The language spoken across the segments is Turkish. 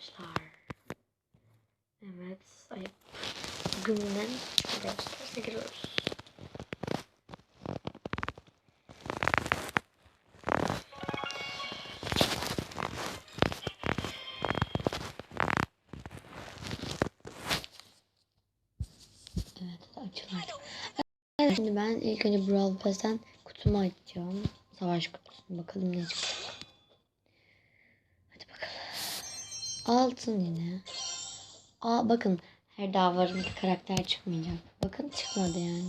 arkadaşlar. Evet. Ayıp. Bugünden dersine giriyoruz. Evet. Evet, şimdi ben ilk önce Brawl Pass'ten kutumu açacağım. Savaş kutusunu bakalım ne çıkacak. Hadi bakalım. Altın yine. Aa bakın her davarında karakter çıkmayacak. Bakın çıkmadı yani.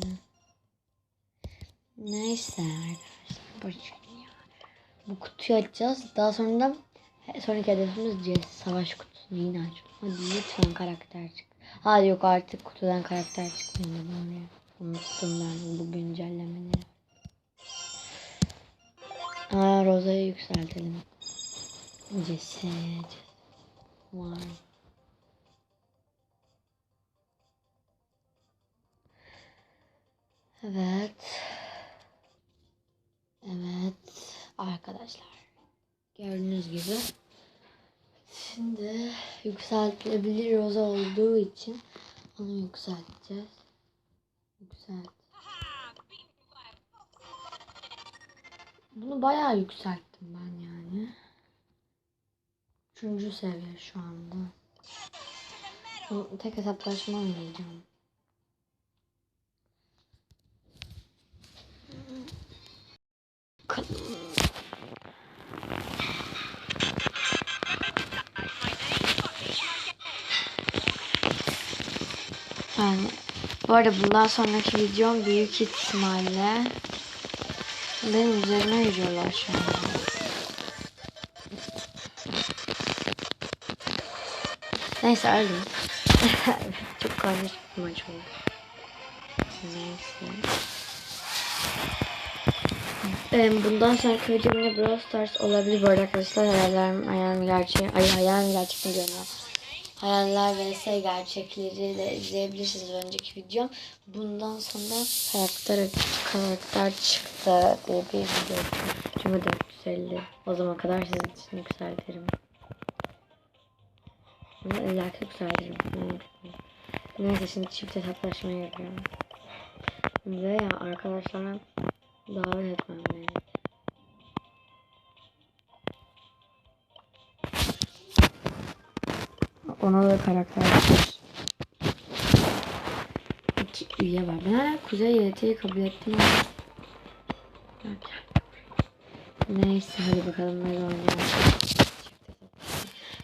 Neyse arkadaşlar boşver ya. Bu kutuyu açacağız. Daha sonra sonraki hedefimiz C savaş kutusunu yine açalım. Hadi lütfen karakter çık. Hadi yok artık kutudan karakter çıkmıyor da bana. Unuttum ben bu güncellemeleri. Aa Roza'yı yükseltelim. Ceset. Var. Evet. Evet. Arkadaşlar. Gördüğünüz gibi. Şimdi yükseltilebilir roza olduğu için onu yükselteceğiz. Yükselt. Bunu bayağı yükselttim ben yani. Üçüncü seviye şu anda. Tek hesaplaşma oynayacağım. Yani bu arada bundan sonraki videom büyük ihtimalle benim üzerime yürüyorlar şu an. Neyse öldüm. Çok karmaşık bir maç oldu. Neyse. Ee, bundan sonraki videom yine Brawl Stars olabilir bu arada arkadaşlar. Hayaller, hayalim gerçeği. Ay hayalim gerçekten diyorum ya. Hayaller vs gerçekleri de izleyebilirsiniz önceki videom. Bundan sonra karakter karakter çıktı diye bir video. Cuma 450. O zaman kadar sizin için yükseltirim. Ama illaki yükseltirim. Neyse şimdi çift hesaplaşmaya yapıyorum. Ve ya arkadaşlarına davet etmem gerek. Ona da karakter yapmış. İki üye var. Ben hala Kuzey YT'yi kabul ettim. Neyse hadi bakalım ne oynayalım.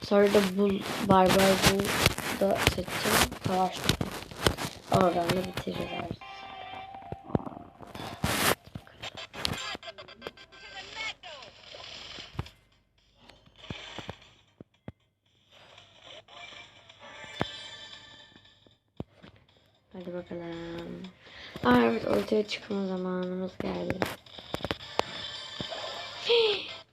Sonra da bu barbar bu da seçeceğim. Savaş. Oradan da bitiririz. Hadi bakalım. Aa, evet ortaya çıkma zamanımız geldi.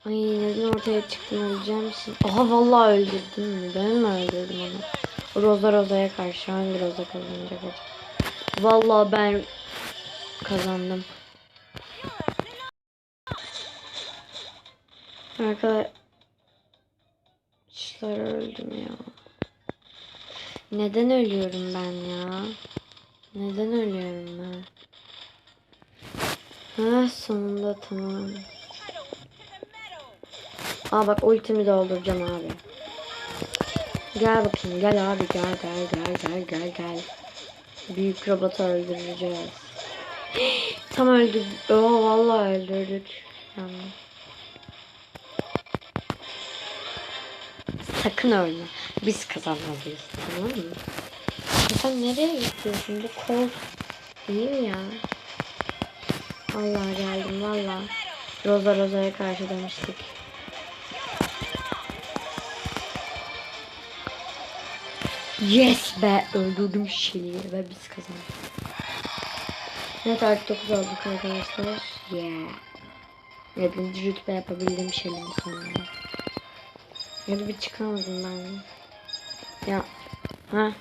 Ay neden ortaya çıktın öleceğim misin? Aha vallahi öldürdün mü? Ben mi öldürdüm onu? Roza Roza'ya karşı hangi Roza kazanacak acaba? Vallahi ben kazandım. Arkadaşlar öldüm ya. Neden ölüyorum ben ya? Neden ölüyorum ben? Ha sonunda tamam. Aa bak ultimi dolduracağım abi. Gel bakayım gel abi gel gel gel gel gel gel. Büyük robotu öldüreceğiz. Tam öldü. Oo vallahi öldürdük. Yani. Sakın ölme. Biz kazanmalıyız. Tamam mı? Sen nereye gidiyorsun? şimdi? Kol. İyi mi ya? Allah geldim valla. Roza Roza'ya karşı demiştik. Yes be öldürdüm Şili'yi ve biz kazandık. Evet artık 9 olduk arkadaşlar. Yeah. 7. rütbe yapabildim Şili'nin sonunda. Ya bir çıkamadım ben. Ya. Ha.